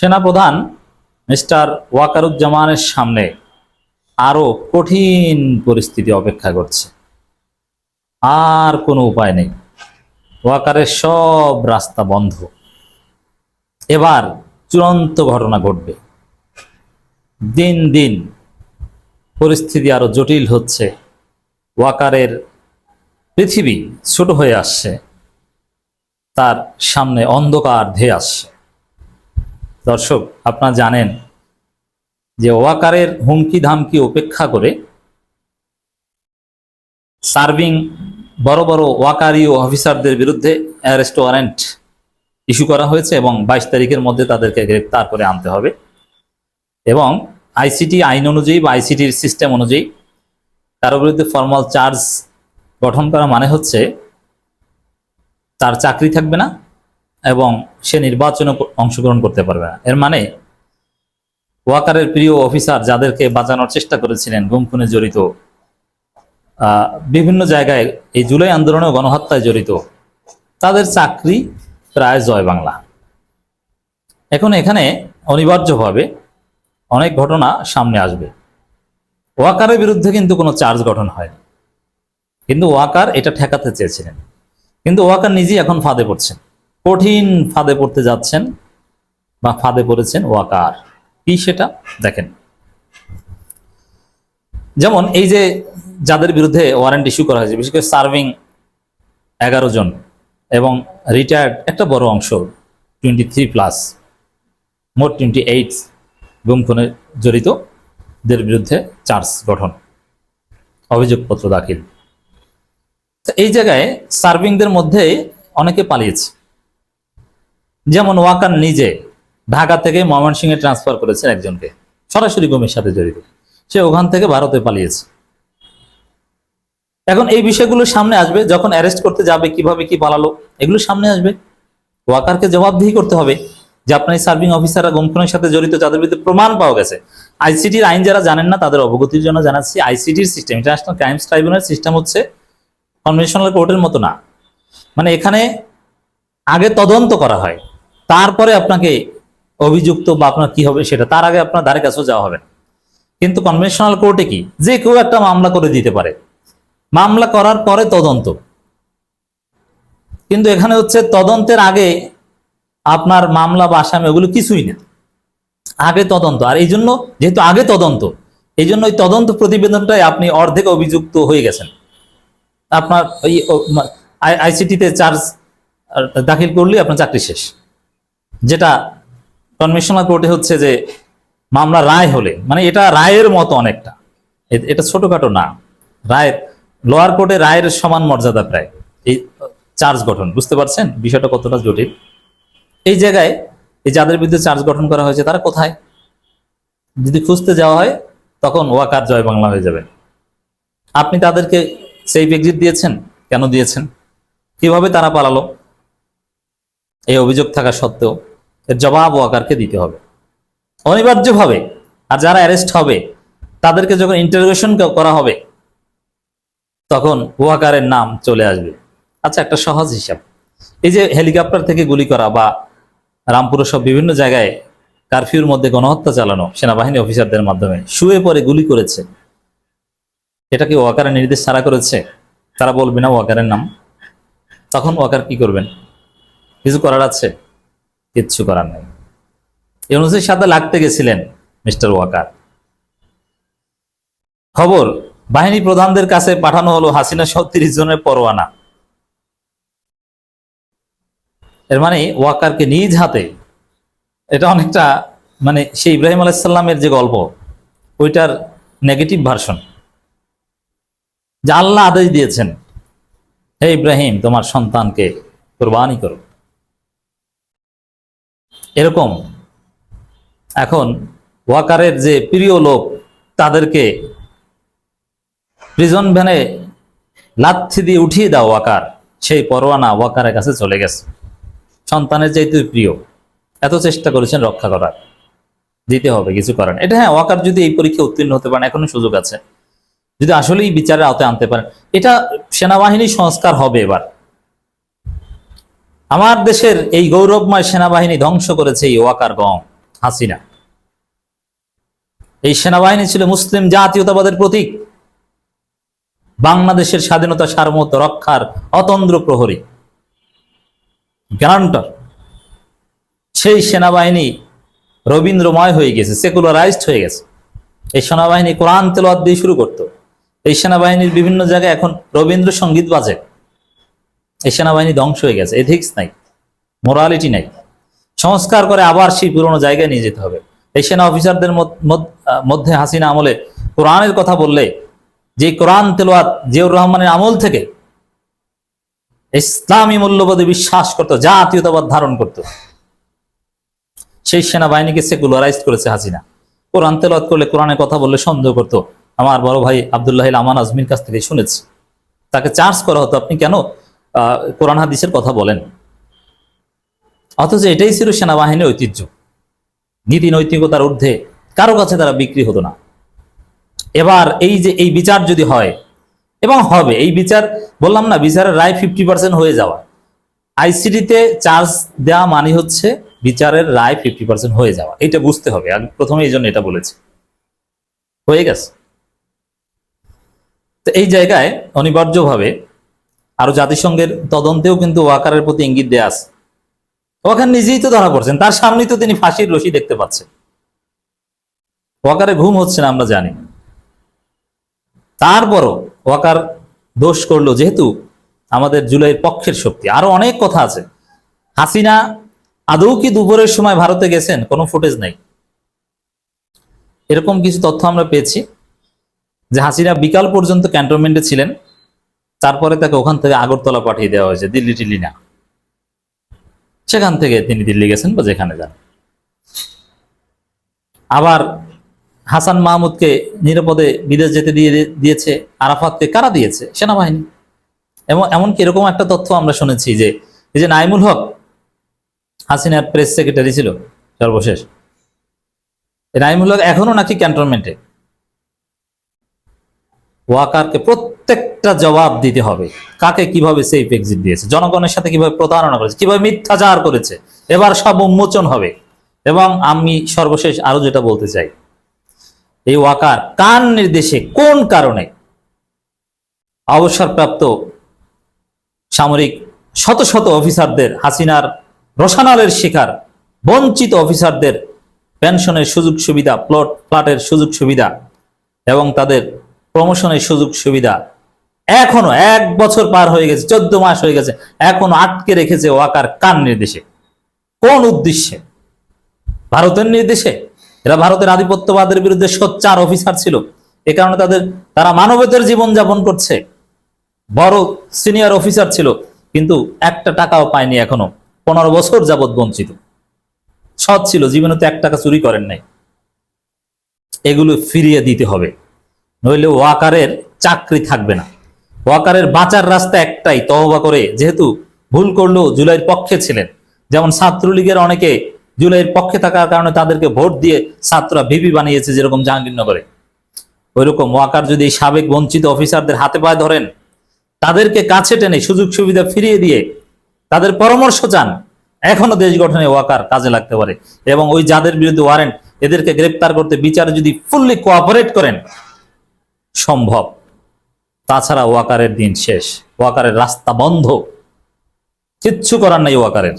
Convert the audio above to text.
সেনাপ্রধান মিস্টার ওয়াকারুজ্জামানের সামনে আরও কঠিন পরিস্থিতি অপেক্ষা করছে। আর কোনো উপায় নেই। ওয়াকারের সব রাস্তা বন্ধ। এবার চূড়ান্ত ঘটনা ঘটবে। দিন দিন পরিস্থিতি আরও জটিল হচ্ছে। ওয়াকারের পৃথিবী ছোট হয়ে আসছে। তার সামনে অন্ধকার ধেয়ে আসছে। দর্শক, আপনারা জানেন যে ওয়াকারের হুমকি ধামকি উপেক্ষা করে সার্ভিং বড় বড় ওয়াকারি ও অফিসারদের বিরুদ্ধে অ্যারেস্ট ওয়ারেন্ট ইস্যু করা হয়েছে এবং বাইশ তারিখের মধ্যে তাদেরকে গ্রেপ্তার করে আনতে হবে এবং আইসিটি আইন অনুযায়ী বা আইসিটির সিস্টেম অনুযায়ী কারও বিরুদ্ধে ফর্মাল চার্জ গঠন করা মানে হচ্ছে তার চাকরি থাকবে না এবং সে নির্বাচনে অংশগ্রহণ করতে পারবে না। এর মানে ওয়াকারের প্রিয় অফিসার যাদেরকে বাঁচানোর চেষ্টা করেছিলেন, গুম খুনে জড়িত বিভিন্ন জায়গায় এই জুলাই আন্দোলনে গণহত্যায় জড়িত, তাদের চাকরি প্রায় জয় বাংলা। এখন এখানে অনিবার্যভাবে অনেক ঘটনা সামনে আসবে। ওয়াকারের বিরুদ্ধে কিন্তু কোনো চার্জ গঠন হয়নি। কিন্তু ওয়াকার এটা ঠেকাতে চেয়েছিলেন। কিন্তু ওয়াকার নিজেই এখন ফাঁদে পড়ছেন। কঠিন ফাঁদে পড়তে যাচ্ছেন বা ফাঁদে পড়েছেন ওয়াকার কি সেটা? দেখেন। যেমন এই যে যাদের বিরুদ্ধে ওয়ারেন্ট ইস্যু করা হয়েছে, বিশেষ করে সার্ভিং এগারো জন এবং রিটায়ার্ড একটা বড় অংশ টোয়েন্টি থ্রি প্লাস মোট টোয়েন্টি এইট গুম খুনে জড়িতদের বিরুদ্ধে চার্জ গঠন, অভিযোগপত্র দাখিল। এই জায়গায় সার্ভিংদের মধ্যে অনেকে পালিয়েছে। যেমন ওয়াকার নিজে ঢাকা থেকে ময়মনসিংহে ট্রান্সফার করেছেন একজনকে। সরাসরি গুমের সাথে জড়িত। সে ওখান থেকে ভারতে পালিয়েছে। এখন এই বিষয়গুলো সামনে আসবে, যখন অ্যারেস্ট করতে যাবে, কীভাবে কি পালালো, এগুলো সামনে আসবে। ওয়াকারকে জবাবদিহি করতে হবে যে আপনার সার্ভিং অফিসাররা গুমখুনের সাথে জড়িত, তাদের বিরুদ্ধে প্রমাণ পাওয়া গেছে। আইসিটির আইন যারা জানেন না, তাদের অবগতির জন্য জানাচ্ছি আইসিটির system international crimes tribunal system হচ্ছে কনভেনশনাল কোর্টের মতো না। মানে এখানে আগে তদন্ত করা হয়। তারপরে আপনাকে অভিযুক্ত বা আপনার কি হবে সেটা, তার আগে আপনার ধারে কাছেও যাওয়া হবে। কিন্তু কনভেনশনাল কোর্টে কি? যে কেউ একটা মামলা করে দিতে পারে। মামলা করার পরে তদন্ত। কিন্তু এখানে হচ্ছে তদন্তের আগে আপনার মামলা বা আসামি ওগুলো কিছুই না। আগে তদন্ত। আর এই জন্য যেহেতু আগে তদন্ত এই জন্য ওই তদন্ত প্রতিবেদনটাই আপনি অর্ধেক অভিযুক্ত হয়ে গেছেন। আপনার ওই আইসিটিতে চার্জ দাখিল করলে আপনার চাকরি শেষ। যেটা কনভেনশনাল কোর্টে হচ্ছে যে মামলা রায় হলে মানে এটা রায়ের মতো অনেকটা। এটা ছোটখাটো না। রায়ের লোয়ার কোর্টে রায়ের সমান মর্যাদা প্রায়। এই, চার্জ গঠন, বুঝতে পারছেন? বিষয়টা কতটা জটিল? এই জায়গায় এই যাদের বিরুদ্ধে চার্জ গঠন করা হয়েছে, তারা কোথায়? যদি খুঁজতে যাওয়া হয়, তখন ওয়াকার জয় বাংলা হয়ে যাবে। আপনি তাদেরকে সেই এক্সিট দিয়েছেন? কেন দিয়েছেন? কীভাবে তারা পালালো? এই অভিযোগ থাকা সত্ত্বেও এর জবাব ওয়াকারকে দিতে হবে। অনিবার্যভাবে, আর যারা অ্যারেস্ট হবে, তাদেরকে যখন ইন্টারোগেশন করা হবে, তখন ওয়াকারের নাম চলে আসবে। আচ্ছা একটা সহজ হিসাব। এই যে হেলিকপ্টার থেকে গুলি করা বা রামপুর সব বিভিন্ন জায়গায় কারফিউর মধ্যে গণহত্যা চালানো সেনাবাহিনী অফিসারদের মাধ্যমে, শুয়ে পরে গুলি করেছে, এটা কি ওয়াকারের নির্দেশ ছাড়া করেছে? তারা বলবে না ওয়াকারের নাম। তখন ওয়াকার কি করবেন? কিছু করার আছে? কিচ্ছু করার নেই। ইউনুসের সাথে লাগতে গেছিলেন মিস্টার ওয়াকার। খবর, বাহিনী প্রধানদের কাছে পাঠানো হলো হাসিনা সহ তিরিশ জনের পরোয়ানা। এর মানে ওয়াকারকে নিজ হাতে, এটা অনেকটা মানে সেই ইব্রাহিম আলাইসাল্লামের যে গল্প, ওইটার নেগেটিভ ভার্সন যা আল্লাহ আদেশ দিয়েছেন, হে ইব্রাহিম, তোমার সন্তানকে কোরবানি করো। এরকম। এখন ওয়াকারের যে প্রিয় লোক, তাদেরকে প্রিজন ভ্যানে লাথি দিয়ে উঠিয়ে দাও ওয়াকার। সেই পরোয়ানা ওয়াকারের কাছে চলে গেছে। সন্তানের চাইতে প্রিয়। এত চেষ্টা করেছেন রক্ষা করার। দিতে হবে, কিছু করেন এটা হ্যাঁ ওয়াকার যদি এই পরীক্ষা উত্তীর্ণ হতে পারেন, এখনও সুযোগ আছে। যদি আসলেই বিচারের আওতায় আনতে পারেন। এটা সেনাবাহিনী সংস্কার হবে এবার। আমার দেশের এই গৌরবময় সেনাবাহিনী ধ্বংস করেছে এই ওয়াকার গম, হাসিনা। এই সেনাবাহিনী ছিল মুসলিম জাতীয়তাবাদের প্রতীক। বাংলাদেশের স্বাধীনতা সার্বভৌমত্ব রক্ষার অতন্দ্র প্রহরী। গ্যারান্টার। সেই সেনাবাহিনী রবীন্দ্রময় হয়ে গেছে, সেকুলারাইজড হয়ে গেছে। এই সেনাবাহিনী কোরআন তেলাওয়াত দিয়ে শুরু করতো। এই সেনাবাহিনীর বিভিন্ন জায়গায় এখন রবীন্দ্রসঙ্গীত বাজে। এই সেনাবাহিনী ধ্বংস হয়ে গেছে, এথিক্স নাই মোরালিটি নাই। সংস্কার করে আবার সেই পুরোনো জায়গায় নিয়ে যেতে হবে। এই সেনা অফিসারদের মধ্য- হাসিনা আমলে কোরআনের কথা বললে, যে কোরআন তেলোয়াত জিয়াউর রহমানের আমল থেকে ইসলামী মূল্যবোধে বিশ্বাস করত, জাতীয়তাবাদ ধারণ করত। সেই সেনাবাহিনীকে সেকুলারাইজ করেছে হাসিনা। কোরআন তেলাওয়াত করলে কোরআনের কথা বললে সন্দেহ করত। আমার বড় ভাই আবদুল্লাহ আমান আজমির কাছ থেকে শুনেছি। তাকে চার্জ করা হতো, আপনি কেন কোরআন হাদিসের কথা বলেন। অথচ এটাই ছিল সেনাবাহিনীর ঐতিহ্য। নীতি নৈতিকতার ঊর্ধ্বে কারও কাছে তারা বিক্রি হতো না। এবার এই যে এই বিচার যদি হয়, এবং হবে, এই বিচার বললাম না, বিচারের রায় ফিফটি পার্সেন্ট হয়ে যাওয়া। আইসিডিতে চার্জ দেওয়া মানে হচ্ছে বিচারের রায় ফিফটি পার্সেন্ট হয়ে যাওয়া। এটা বুঝতে হবে। আমি প্রথমে এই জন্য এটা বলেছি। হয়ে গেছে। তো এই জায়গায় অনিবার্যভাবে আরও জাতিসংঘের তদন্তেও কিন্তু ওয়াকারের প্রতি ইঙ্গিত দেয়া আছে। ওয়াকার নিজেই তো ধরা পড়ছেন, তার সামনেই তো তিনি ফাঁসির রশি দেখতে পাচ্ছেন। ওয়াকারে ঘুম হচ্ছে না, আমরা জানি। তারপরও ওয়াকার দোষ করল যেহেতু আমাদের জুলাইয়ের পক্ষের শক্তি। আরও অনেক কথা আছে। হাসিনা আদৌ কি দুপুরের সময় ভারতে গেছেন? কোনো ফুটেজ নাই। এরকম কিছু তথ্য আমরা পেয়েছি যে হাসিনা বিকাল পর্যন্ত ক্যান্টনমেন্টে ছিলেন। তারপরে তাকে ওখান থেকে আগরতলা পাঠিয়ে দেওয়া হয়েছে, দিল্লি টিল্লি না। সেখান থেকে তিনি দিল্লি গেছেন বা যেখানে যান। আবার হাসান মাহমুদকে নিরাপদে বিদেশ যেতে দিয়ে দিয়েছে, আরাফাতকে কারা দিয়েছে? সেনাবাহিনী। এবং এমনকি এরকম একটা তথ্য আমরা শুনেছি যে, এই যে নাইমুল হক, হাসিনার প্রেস সেক্রেটারি ছিল সর্বশেষ। নাইমুল হক এখনও নাকি ক্যান্টনমেন্টে। ওয়াকারকে প্রত্যেকটা জবাব দিতে হবে। কাকে কীভাবে সেফ এক্সিট দিয়েছে? জনগণের সাথে কীভাবে প্রতারণা করেছে? কীভাবে মিথ্যাচার করেছে? এবার সব উন্মোচন হবে। এবং আমি সর্বশেষ আরও যেটা বলতে চাই, এই ওয়াকার কার নির্দেশে, কোন কারণে অবসরপ্রাপ্ত সামরিক শত শত অফিসারদের, হাসিনার রসানালের শিকার, বঞ্চিত অফিসারদের পেনশনের সুযোগ সুবিধা, প্লট, ফ্ল্যাটের সুযোগ সুবিধা এবং তাদের প্রমোশনের সুযোগ সুবিধা এখনও এক বছর পার হয়ে গেছে, চোদ্দ মাস হয়ে গেছে, এখনও আটকে রেখেছে ওয়াকার কার নির্দেশে? কোন উদ্দেশ্যে? ভারতের নির্দেশে? এরা ভারতের আধিপত্যবাদের বিরুদ্ধে সোচ্চার অফিসার ছিল। এ কারণে তাদের, তারা মানবতার জীবন যাপন করছে। বড় সিনিয়র অফিসার ছিল, কিন্তু একটা টাকাও পায়নি এখনও। পনেরো বছর যাবৎ বঞ্চিত। সৎ ছিল, জীবনে তো এক টাকা চুরি করেন নাই। এগুলো ফিরিয়ে দিতে হবে। নইলে ওয়াকারের চাকরি থাকবে না। ওয়াকারের বাঁচার রাস্তা একটাই তহবা করে। যেহেতু ভুল করলেও জুলাইয়ের পক্ষে ছিলেন। যেমন ছাত্রলীগের অনেকে জুলাইয়ের পক্ষে থাকার কারণে তাদেরকে ভোট দিয়ে ছাত্ররা ভিপি বানিয়েছে যেরকম জাহাঙ্গীরনগরে। ওইরকম ওয়াকার যদি সাবেক বঞ্চিত অফিসারদের হাতে পায়ে ধরেন, তাদেরকে কাছে টেনে সুযোগ সুবিধা ফিরিয়ে দিয়ে তাদের পরামর্শ চান, এখনও দেশ গঠনে ওয়াকার কাজে লাগতে পারে। এবং ওই যাদের বিরুদ্ধে ওয়ারেন্ট, এদেরকে গ্রেপ্তার করতে বিচারে যদি ফুললি কোঅপারেট করেন, সম্ভব। তাছাড়া ওয়াকারের দিন শেষ। ওয়াকারের রাস্তা বন্ধ। কিচ্ছু করার নাই ওয়াকারের।